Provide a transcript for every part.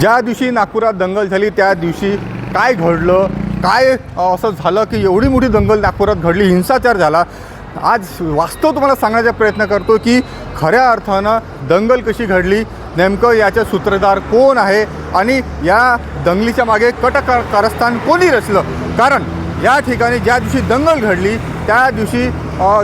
ज्या दिवशी नागपुरात दंगल झाली त्या दिवशी काय घडलं? काय असं झालं की एवढी मोठी दंगल नागपुरात घडली हिंसाचार झाला? आज वास्तव तुम्हाला सांगण्याचा प्रयत्न करतो की खऱ्या अर्थानं दंगल कशी घडली नेमकं याचे सूत्रधार कोण आहे आणि या दंगलीच्या मागे कट कारस्थान कोणी रचलं? कारण या ठिकाणी ज्या दिवशी दंगल घडली त्या दिवशी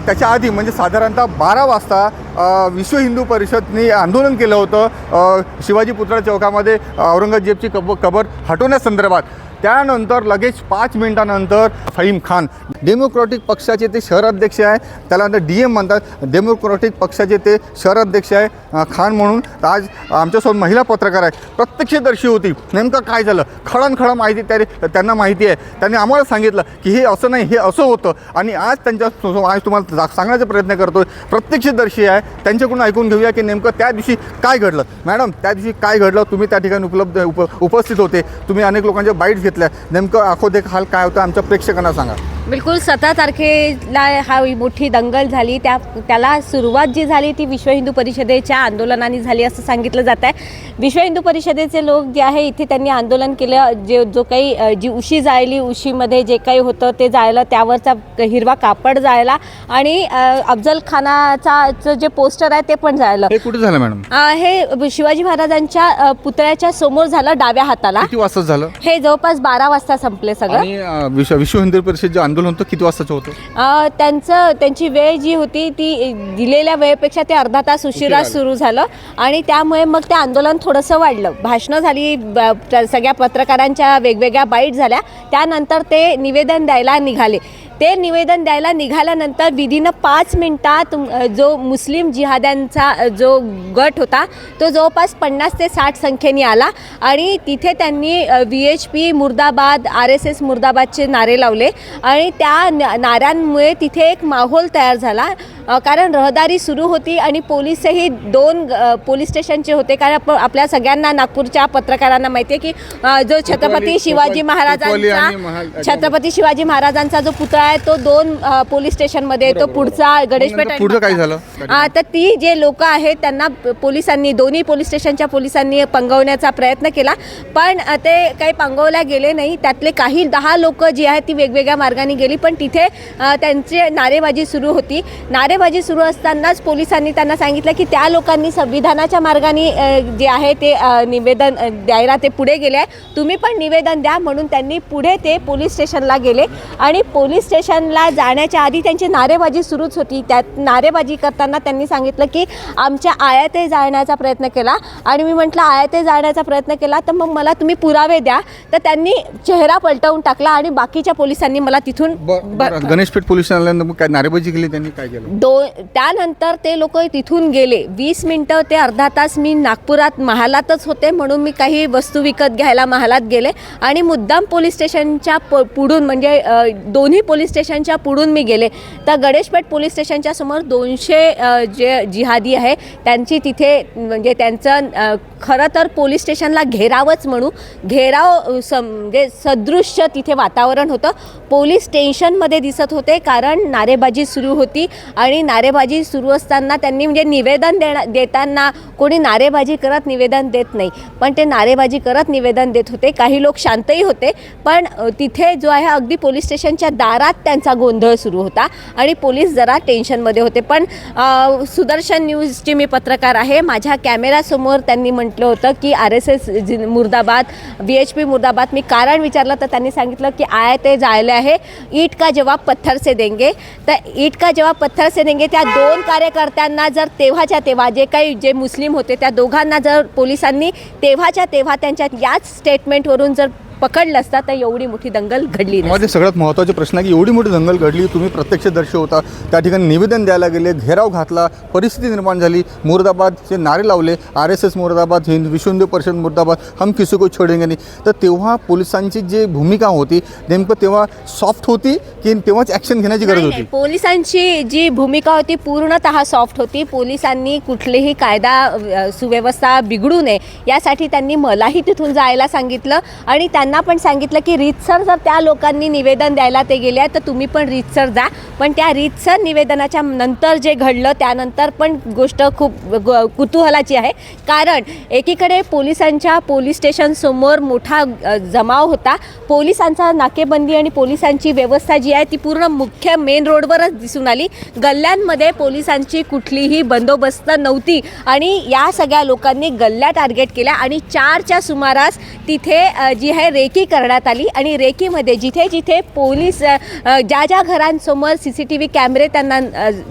त्याच्या आधी म्हणजे साधारणतः बारा वाजता विश्व हिंदू परिषदने आंदोलन केलं होतं शिवाजी पुतळा चौकामध्ये औरंगजेबची कब कबर हटवण्यासंदर्भात. त्यानंतर लगेच पाच मिनिटानंतर फहीम खान. डेमोक्रॅटिक पक्षाचे ते शहराध्यक्ष आहे. त्याला डी एम म्हणतात. डेमोक्रॅटिक पक्षाचे ते शहराध्यक्ष आहे खान म्हणून. आज आमच्यासोबत महिला पत्रकार आहे प्रत्यक्षदर्शी होती. नेमकं काय झालं? खळणखळं माहिती त्या त्यांना माहिती आहे. त्यांनी आम्हाला सांगितलं की हे असं नाही हे असं होतं. आणि आज त्यांच्या आज तुम्हाला सांगण्याचा प्रयत्न करतो प्रत्यक्षदर्शी आहे. त्यांच्याकडून ऐकून घेऊया की नेमकं त्या दिवशी काय घडलं. मॅडम त्या दिवशी काय घडलं? तुम्ही त्या ठिकाणी उपलब्ध उप उपस्थित होते. तुम्ही अनेक लोकांच्या बाईट्स घेतल्या नेमकं आखो देख हाल काय होतं आमच्या प्रेक्षकांना सांगा. बिलकुल सतरा तारखेला हा मोठी दंगल झाली. त्या त्याला सुरुवात जी झाली ती विश्व हिंदू परिषदेच्या आंदोलनाने झाली असं सांगितलं जात आहे विश्व हिंदू परिषदेचे लोक जे आहे इथे त्यांनी आंदोलन केलं. जे जो काही जी उशी जाळली उशीमध्ये जे काही होतं ते जाळलं त्यावरचा हिरवा कापड जाळला आणि अफजल खानाचा जे पोस्टर आहे ते पण जाळलं हे कुठे झालं मॅडम? हे शिवाजी महाराजांच्या पुतळ्याच्या समोर झालं डाव्या हाताला. झालं? हे जवळपास बारा वाजता संपले सगळं. आणि अ, विश्व विश्व हिंदू परिषद जे आंदोलन होतं किती वाजताचं होतं? अ, त्यांचं त्यांची वेळ जी होती ती दिलेल्या वेळेपेक्षा ते अर्धा तास उशिरा. सुरू झालं. आणि त्यामुळे मग ते आंदोलन थोडंसं वाढलं. भाषणं झाली ब- सगळ्या पत्रकारांच्या वेगवेगळ्या बाईट झाल्या. त्यानंतर ते निवेदन द्यायला निघाले. ते निवेदन द्यायला निघाल्यानंतर विधीनं पाच मिनटात जो मुस्लिम जिहाद्यांचा जो गट होता तो जवळपास पन्नास ते साठ संख्येने आला आणि तिथे त्यांनी व्ही एच पी मुर्दाबाद आर एस एस मुर्दाबादचे नारे लावले आणि त्या न- नाऱ्यांमुळे तिथे एक माहोल तयार झाला. कारण रहदारी सुरू होती आणि पोलीसही दोन पोलीस स्टेशनचे होते. कारण आप- आपल्या सगळ्यांना नागपूरच्या पत्रकारांना माहिती आहे की जो छत्रपती शिवाजी महाराजांचा छत्रपती शिवाजी महाराजांचा जो पुतळा आहे तो दोन पोलीस स्टेशनमध्ये. तो पुढचा गणेशपेठ तर ती जे लोक आहेत त्यांना पोलिसांनी दोन्ही पोलीस स्टेशनच्या पोलिसांनी पंगवण्याचा प्रयत्न केला. पण ते काही पंगवल्या गेले नाही. त्यातले काही दहा लोक जी आहेत ती वेगवेगळ्या मार्गाने गेली. पण तिथे त्यांची नारेबाजी सुरू होती. नारेबाजी सुरू असतानाच पोलिसांनी त्यांना सांगितलं की त्या लोकांनी संविधानाच्या मार्गाने जे आहे ते निवेदन द्यायला ते पुढे गेले आहे तुम्ही पण निवेदन द्या म्हणून त्यांनी पुढे ते पोलीस स्टेशनला गेले. आणि पोलीस स्टेशनला जाण्याच्या आधी त्यांची नारेबाजी सुरूच होती. त्यात नारेबाजी करताना त्यांनी सांगितलं की आमच्या आयाते जाळण्याचा प्रयत्न केला. आणि मी म्हटलं आयाते जाळण्याचा प्रयत्न केला तर मग मला तुम्ही पुरावे द्या. तर त्यांनी चेहरा पलटवून टाकला आणि बाकीच्या पोलिसांनी मला तिथून गणेशपेठ पोलीस आल्यानंतर मग काय नारेबाजी केली त्यांनी? काय केलं? दो त्यानंतर ते लोक तिथून गेले. वीस मिनटं ते अर्धा तास मी नागपुरात महालातच होते म्हणून मी काही वस्तू विकत घ्यायला महालात गेले. आणि मुद्दाम पोलीस स्टेशनच्या प पुढून म्हणजे दोन्ही पोलीस स्टेशनच्या पुढून मी गेले. तर गणेशपेठ पोलीस स्टेशनच्या समोर दोनशे जे जिहादी आहे त्यांची तिथे म्हणजे त्यांचं खरं तर पोलीस स्टेशनला घेरावच म्हणू. घेराव सम म्हणजे सदृश्य तिथे वातावरण होतं. पोलीस टेन्शनमध्ये दिसत होते कारण नारेबाजी सुरू होती आणि नारेबाजी सुरू असताना त्यांनी म्हणजे निवेदन देणा देताना कोणी नारेबाजी करत निवेदन देत नाही. पण ते नारेबाजी करत निवेदन देत होते. काही लोक शांतही होते पण तिथे जो आहे अगदी पोलीस स्टेशनच्या दारात त्यांचा गोंधळ सुरू होता आणि पोलीस जरा टेन्शनमध्ये होते. पण सुदर्शन न्यूजचे मी पत्रकार आहे. माझ्या कॅमेरासमोर त्यांनी म्हटलं होतं की आर एस एस मुर्दाबाद बी एच पी मुर्दाबाद मी कारण विचारलं तर त्यांनी सांगितलं की आय ते जायले आहे. ईट का जवाब पत्थर से देंगे? तर ईट का जवाब पत्थर से देंगे त्या दोन कार्यकर्त्यांना जर तेव्हाच्या तेव्हा जे काही जे मुस्लिम होते त्या दोघांना जर पोलिसांनी तेव्हाच्या तेव्हा त्यांच्या याच स्टेटमेंटवरून जर पकडलं असता तर एवढी मोठी दंगल घडली. मध्ये सगळ्यात महत्त्वाचे प्रश्न आहे की एवढी मोठी दंगल घडली तुम्ही प्रत्यक्षदर्शी होता त्या ठिकाणी निवेदन द्यायला गेले घेराव घातला परिस्थिती निर्माण झाली मुर्दाबादचे नारे लावले आर एस एस मुर्दाबाद हिंद विश्व हिंदू परिषद मुर्दाबाद हम किसी को छोडेंगे नाही तर तेव्हा पोलिसांची जी भूमिका होती नेमकं तेव्हा सॉफ्ट होती की तेव्हाच ॲक्शन घेण्याची गरज होती. पोलिसांची जी भूमिका होती पूर्णतः सॉफ्ट होती पोलिसांनी कुठलीही कायदा सुव्यवस्था बिघडू नये यासाठी त्यांनी मलाही तिथून जायला सांगितलं आणि त्यांना त्यांना पण सांगितलं की रीतसर जर त्या लोकांनी निवेदन द्यायला ते गेले तर तुम्ही पण रीतसर जा. पण त्या रीतसर निवेदनाच्या नंतर जे घडलं त्यानंतर पण गोष्ट खूप ग- कुतूहलाची आहे. कारण एकीकडे पोलिसांच्या पोलीस स्टेशनसमोर मोठा जमाव होता. पोलिसांचा नाकेबंदी आणि पोलिसांची व्यवस्था जी आहे ती पूर्ण मुख्य मेन रोडवरच दिसून आली. गल्ल्यांमध्ये पोलिसांची कुठलीही बंदोबस्त नव्हती आणि या सगळ्या लोकांनी गल्ल्या टार्गेट केल्या आणि चारच्या सुमारास तिथे जी आहे रेकी करण्यात आली आणि रेकीमध्ये जिथे जिथे पोलीस ज्या ज्या घरांसमोर सी सी टी व्ही कॅमेरे त्यांना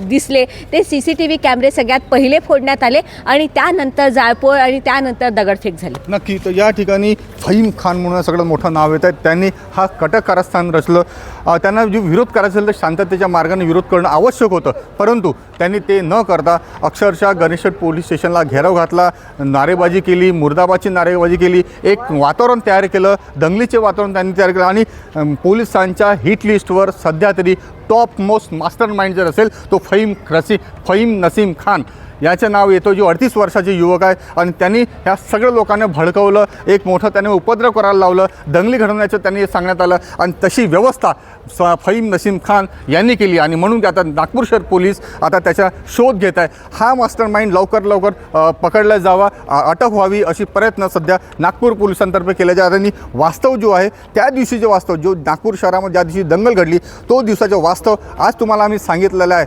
दिसले ते सी सी टी व्ही कॅमेरे सगळ्यात पहिले फोडण्यात आले आणि त्यानंतर जाळपोळ आणि त्यानंतर दगडफेक झाली. नक्की तर या ठिकाणी फहीम खान म्हणून सगळं मोठं नाव येत आहे त्यांनी हा कटक कारस्थान रचलं. त्यांना जे विरोध करायचा असेल तर शांततेच्या मार्गाने विरोध करणं आवश्यक होतं. परंतु त्यांनी ते न करता अक्षरशः गणेशट पोलीस स्टेशनला घेराव घातला नारेबाजी केली मुर्दाबादची नारेबाजी केली एक वातावरण तयार केलं दंगलीचे वातावरण त्यांनी तयार केलं आणि पोलिसांच्या हिट लिस्टवर सध्या तरी टॉप मोस्ट मास्टर माइंड जर असेल तो फहीम रसी फहीम नसीम खान. याचं नाव येतो जो अडतीस वर्षाचे युवक आहे. आणि त्यांनी ह्या सगळ्या लोकांना भडकवलं एक मोठं त्याने उपद्रव करायला लावलं दंगली घडवण्याचं त्यांनी सांगण्यात आलं. आणि तशी व्यवस्था स फहीम नसीम खान यांनी केली. आणि म्हणून आता नागपूर शहर पोलीस आता त्याचा शोध घेत आहे. हा मास्टर माइंड लवकर लवकर पकडला जावा अटक व्हावी अशी प्रयत्न सध्या नागपूर पोलिसांतर्फे केले जात आणि वास्तव जो आहे त्या दिवशीचे वास्तव जो नागपूर शहरामध्ये ज्या दिवशी दंगल घडली तो दिवसाचं वास्तव आज तुम्हाला आम्ही सांगितलेलं आहे.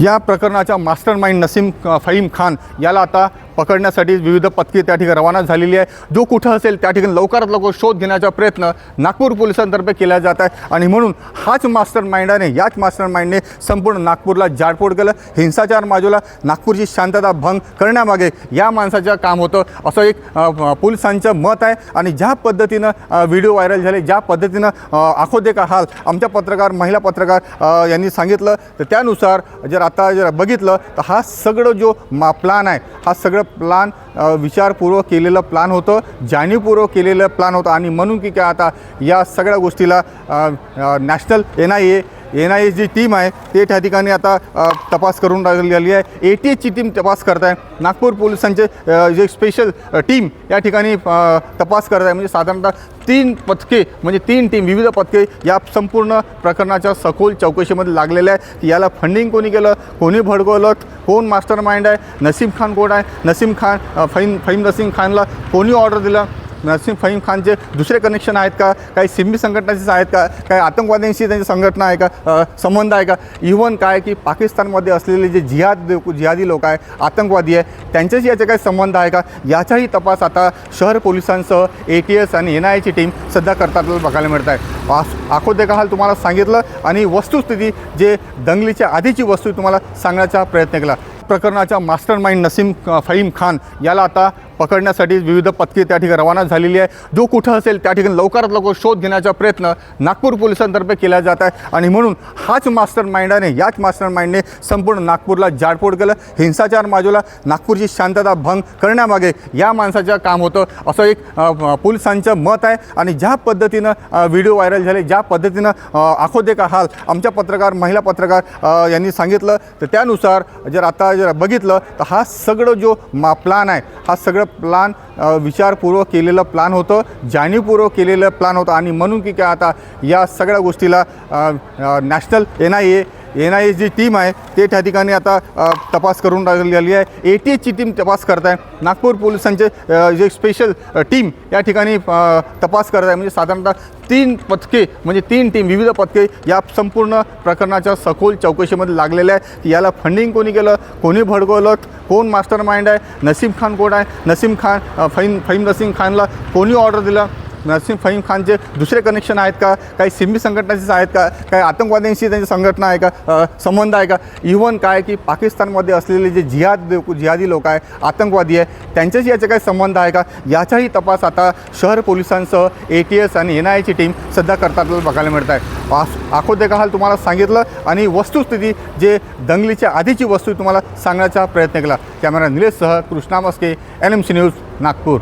या प्रकरणाच्या मास्टर माइंड नसीम फहीम खान याला आता पकडण्यासाठी विविध पथके त्या ठिकाणी रवाना झालेली आहे. जो कुठं असेल त्या ठिकाणी लवकरात लवकर शोध घेण्याचा प्रयत्न नागपूर पोलिसांतर्फे केला जात आहे. आणि म्हणून हाच मास्टर माइंडाने याच मास्टर माइंडने संपूर्ण नागपूरला जाडपोड केलं. हिंसाचार माजवला नागपूरची शांतता भंग करण्यामागे या माणसाचं काम होतं. असं एक पोलिसांचं मत आहे. आणि ज्या पद्धतीनं व्हिडिओ व्हायरल झाले ज्या पद्धतीनं अ, आखो दे का हाल आमच्या पत्रकार महिला पत्रकार यांनी सांगितलं. तर त्यानुसार जर आता जर बघितलं तर हा सगळं जो मा प्लान आहे हा सगळं प्लान विचारपूर्वक केलेलं प्लान होतं जाणीवपूर्वक केलेलं प्लान होतं. आणि म्हणून की काय आता या सगळ्या गोष्टीला national N I A N I A G team आहे ते त्या ठिकाणी आता तपास करून राहिलेली आहे. ए टी एचची टीम तपास करत आहे नागपूर पोलिसांचे जे स्पेशल टीम या ठिकाणी तपास करत आहे म्हणजे साधारणतः तीन पथके म्हणजे तीन टीम विविध पथके या संपूर्ण प्रकरणाच्या सखोल चौकशीमध्ये लागलेल्या आहे की याला फंडिंग कोणी केलं? कोणी भडकवलं? कोण मास्टर माइंड आहे? नसीम खान कोण आहे? नसीम खान फहीम फहीम नसीम खानला कोणी ऑर्डर दिलं? नसीम फहीम खानचे दुसरे कनेक्शन आहेत का? काही सिंबी संघटनाचेच आहेत का? काही आतंकवाद्यांशी त्यांची संघटना आहे का? संबंध आहे का? इव्हन काय की पाकिस्तानमध्ये असलेले जे जिहाद जिहादी लोक आहे आतंकवादी आहे त्यांच्याशी याचे काही संबंध आहे का? याचाही तपास आता शहर पोलिसांसह ए टी एस आणि एन आय एची टीम सध्या करतात बघायला मिळत आहे आखोदे आखो तुम्हाला सांगितलं आणि वस्तुस्थिती जे दंगलीच्या आधीची वस्तू तुम्हाला सांगण्याचा प्रयत्न केला. प्रकरणाच्या मास्टर माइंड नसीम फहीम खान याला आता पकडण्यासाठी विविध पथके त्या ठिकाणी रवाना झालेली आहे. जो कुठं असेल त्या ठिकाणी लवकरात लवकर शोध घेण्याचा प्रयत्न नागपूर पोलिसांतर्फे केला जात आहे. आणि म्हणून हाच मास्टर माइंडाने याच मास्टर माइंडने संपूर्ण नागपूरला जाडपोड केलं. हिंसाचार माजवला. नागपूरची शांतता भंग करण्यामागे या माणसाचं काम होतं. असं एक पोलिसांचं मत आहे. आणि ज्या पद्धतीनं व्हिडिओ व्हायरल झाले ज्या पद्धतीनं आखो दे का हाल आमच्या पत्रकार महिला पत्रकार यांनी सांगितलं. तर त्यानुसार जर आता जर बघितलं तर हा सगळं जो मा प्लान आहे हा सगळं प्लान विचारपूर्वक केलेलं प्लान होतं जाणीवपूर्वक केलेलं प्लान होतं. आणि म्हणून की काय आता या सगळ्या गोष्टीला national N I A N I S G team आहे ते त्या ठिकाणी आता तपास करून राहिलेली आहे. ए टी एचची टीम तपास करत आहे नागपूर पोलिसांचे जे स्पेशल टीम या ठिकाणी तपास करत आहे. म्हणजे साधारणतः तीन पथके म्हणजे तीन टीम विविध पथके या संपूर्ण प्रकरणाच्या सखोल चौकशीमध्ये लागलेल्या आहे की याला फंडिंग कोणी केलं? कोणी भडकवलं? कोण मास्टर माइंड आहे? नसीम खान कोण आहे? नसीम खान फहीम फहीम नसीम खानला कोणी ऑर्डर दिलं? नसीम फहीम खानचे दुसरे कनेक्शन आहेत का? काही सिंबी संघटनाचेच आहेत का? काही आतंकवाद्यांशी त्यांची संघटना आहे का? संबंध आहे का? इव्हन काय की पाकिस्तानमध्ये असलेले जे जिहाद जिहादी लोक आहे आतंकवादी आहे त्यांच्याशी याचे काही संबंध आहे का? याचाही तपास आता शहर पोलिसांसह ए टी एस आणि एन आय एची टीम सध्या करतात आपल्याला बघायला मिळत आहे. आखोदे आखो का हाल तुम्हाला सांगितलं आणि वस्तुस्थिती जे दंगलीच्या आधीची वस्तू तुम्हाला सांगण्याचा प्रयत्न केला. Camera निलेशसह Krishna Maske N M C news Nagpur.